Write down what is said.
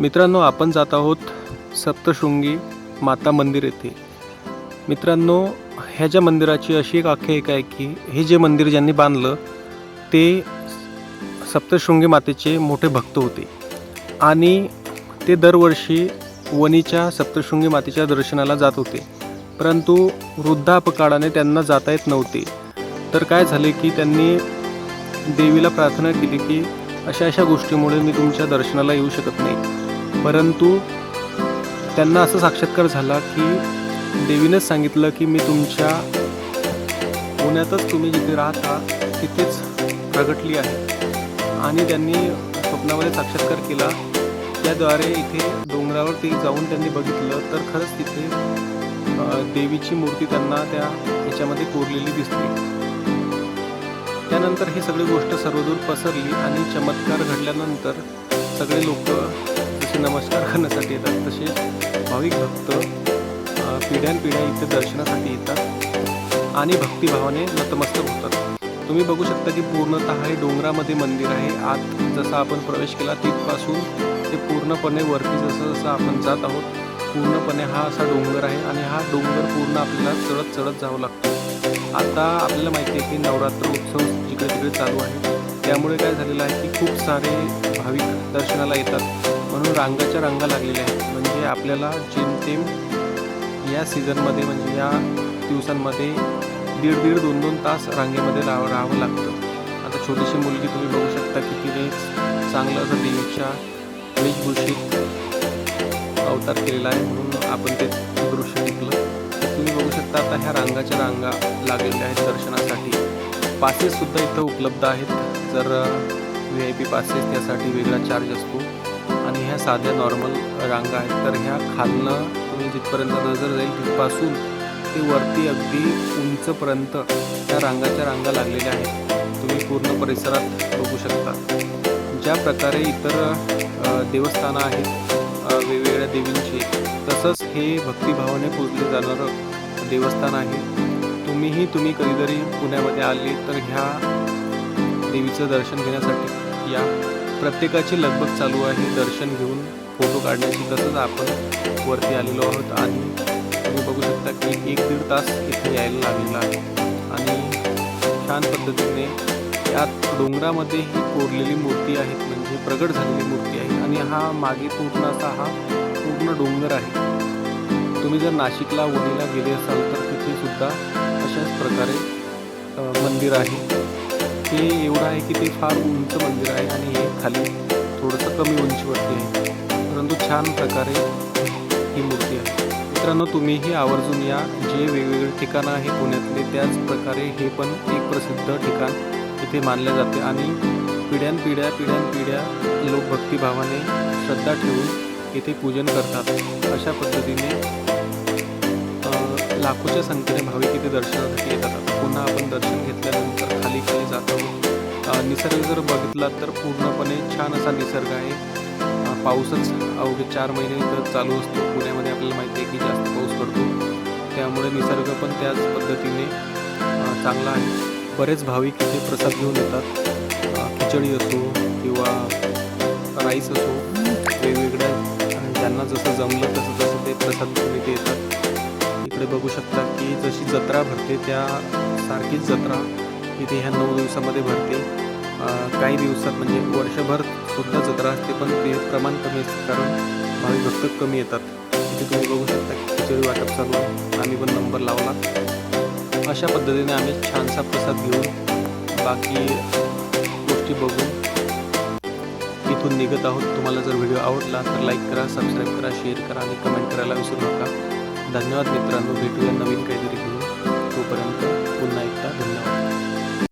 मित्रांनो आपण जात आहोत सप्तशृंगी माता मंदिर येथे. मित्रांनो ह्या ज्या मंदिराची अशी एक आख्यायिका आहे की हे जे मंदिर ज्यांनी बांधलं ते सप्तशृंगी मातेचे मोठे भक्त होते. आणि ते दरवर्षी वणीच्या सप्तशृंगी मातेच्या दर्शनाला जात होते. परंतु वृद्धापकाळाने त्यांना जाता येत नव्हते. तर काय झाले की त्यांनी देवीला प्रार्थना केली की अशा अशा गोष्टीमुळे मी तुमच्या दर्शनाला येऊ शकत नाही. परंतु त्यांना असं साक्षात्कार झाला की देवीनंच सांगितलं की मी तुमच्या पुण्यातच तुम्ही जिथे राहता तिथेच प्रगटली आहे. आणि त्यांनी स्वप्नामध्ये साक्षात्कार केला. त्याद्वारे इथे डोंगरावर ते जाऊन त्यांनी बघितलं तर खरंच तिथे देवीची मूर्ती त्यांना त्या ह्याच्यामध्ये कोरलेली दिसते त्यानंतर ही सगळी गोष्ट सर्वदूर पसरली आणि चमत्कार घडल्यानंतर सगळे लोक नमस्कार करण्यासाठी येतात. तसे भाविक भक्त पिढ्यानपिढ्या इथे दर्शनासाठी येतात आणि भक्तिभावाने नतमस्तक होतात. तुम्ही बघू शकता की पूर्णतः हे डोंगरामध्ये मंदिर आहे. आत जसा आपण प्रवेश केला तिथपासून ते पूर्णपणे वरती जसं जसं आपण जात आहोत पूर्णपणे हा असा डोंगर आहे आणि हा डोंगर पूर्ण आपल्याला चढत चढत जावं लागतो. आता आपल्याला माहिती आहे की नवरात्र उत्सव जिकडे तिकडे चालू आहे. त्यामुळे काय झालेलं आहे की खूप सारे भाविक दर्शनाला येतात. म्हणून रांगाच्या रांगा लागलेल्या आहेत. म्हणजे आपल्याला जेमतेम या सीझनमध्ये म्हणजे या दिवसांमध्ये दीड दीड दोन दोन तास रांगेमध्ये राहावं राहावं लागतं. आता छोटीशी मुलगी तुम्ही बघू शकता की तिने चांगलं असं देवीच्या वेशभूषेत अवतार केलेला आहे म्हणून आपण ते दृश्य टिकलं तुम्ही बघू शकता आता ह्या रांगाच्या रांगा लागलेल्या आहेत दर्शनासाठी. पासेससुद्धा इथं उपलब्ध आहेत. जर व्ही आय पी पासेस त्यासाठी वेगळा चार्ज असतो. ह्या साध्या नॉर्मल रांगा आहेत. तर ह्या खालनं तुम्ही जिथपर्यंत नजर जाईल तिथपासून ते वरती अगदी उंचपर्यंत त्या रांगाच्या रांगा लागलेल्या आहेत. तुम्ही पूर्ण परिसरात बघू शकता. ज्या प्रकारे इतर देवस्थानं आहेत वेगवेगळ्या देवींची तसंच हे भक्तिभावाने पूजले जाणारं देवस्थान आहे. तुम्हीही तुम्ही कधीतरी पुण्यामध्ये आले तर ह्या देवीचं दर्शन घेण्यासाठी या प्रत्येकाची लगबग चालू आहे. दर्शन घेऊन फोटो काढण्याची तसंच आपण वरती आलेलो आहोत. आणि तुम्ही बघू शकता की एक दीड तास इथे यायला लागलेला आहे. आणि छान पद्धतीने यात डोंगरामध्ये ही कोरलेली मूर्ती आहे. म्हणजे प्रगट झालेली मूर्ती आहे. आणि हा मागे पूर्ण असा हा पूर्ण डोंगर आहे. तुम्ही जर नाशिकला वणीला गेले असाल तर तिथे सुद्धा अशाच प्रकारे मंदिर आहे. ते एवढं आहे की ते फार उंच मंदिर आहे आणि हे खाली थोडंसं कमी उंचीवरती आहे. परंतु छान प्रकारे ही मूर्ती आहे. मित्रांनो तुम्हीही आवर्जून या. जे वेगवेगळे ठिकाणं आहे पुण्यातले त्याच प्रकारे हे पण एक प्रसिद्ध ठिकाण इथे मानले जाते. आणि पिढ्यानपिढ्या पिढ्यानपिढ्या लोक भक्तिभावाने श्रद्धा ठेवून इथे पूजन करतात. अशा पद्धतीने लाखोच्या संख्येने भाविक इथे दर्शनासाठी येतात. पुन्हा आपण दर्शन घेतल्यानंतर खाली खाली जात निसर्ग जर बघितला तर पूर्णपणे छान असा निसर्ग आहे. पाऊसच अवघे चार महिने इथं चालू असतो. पुण्यामध्ये आपल्याला माहिती आहे की जास्त पाऊस पडतो. त्यामुळे निसर्ग पण त्याच पद्धतीने चांगला आहे. बरेच भाविक इथे प्रसाद घेऊन येतात. खिचडी असो किंवा राईस असो वेगवेगळ्या ज्यांना जसं जमलं तसं तसं ते प्रसाद घेऊन इथे येतात. इकडे बघू शकता की जशी जत्रा भरते त्या सारखीच जत्रा इथे ह्या नऊ दिवसामध्ये भरते. काही दिवसात म्हणजे वर्षभर सुद्धा जत्रा असते पण ते प्रमाण कमी असते कारण भाविक भक्त कमी येतात. इथे तुम्ही बघू शकता की खिचडी वाटप चालू आहे. आम्ही पण नंबर लावला. अशा पद्धतीने आम्ही छानसा प्रसाद घेऊन बाकी गोष्टी बघून इथून निघत आहोत. तुम्हाला जर व्हिडिओ आवडला तर लाईक करा सबस्क्राईब करा शेअर करा आणि कमेंट करायला विसरू नका. धन्यवाद मित्रांनो भेटूया नवीन काहीतरी घेऊन. तोपर्यंत पुन्हा एकदा धन्यवाद.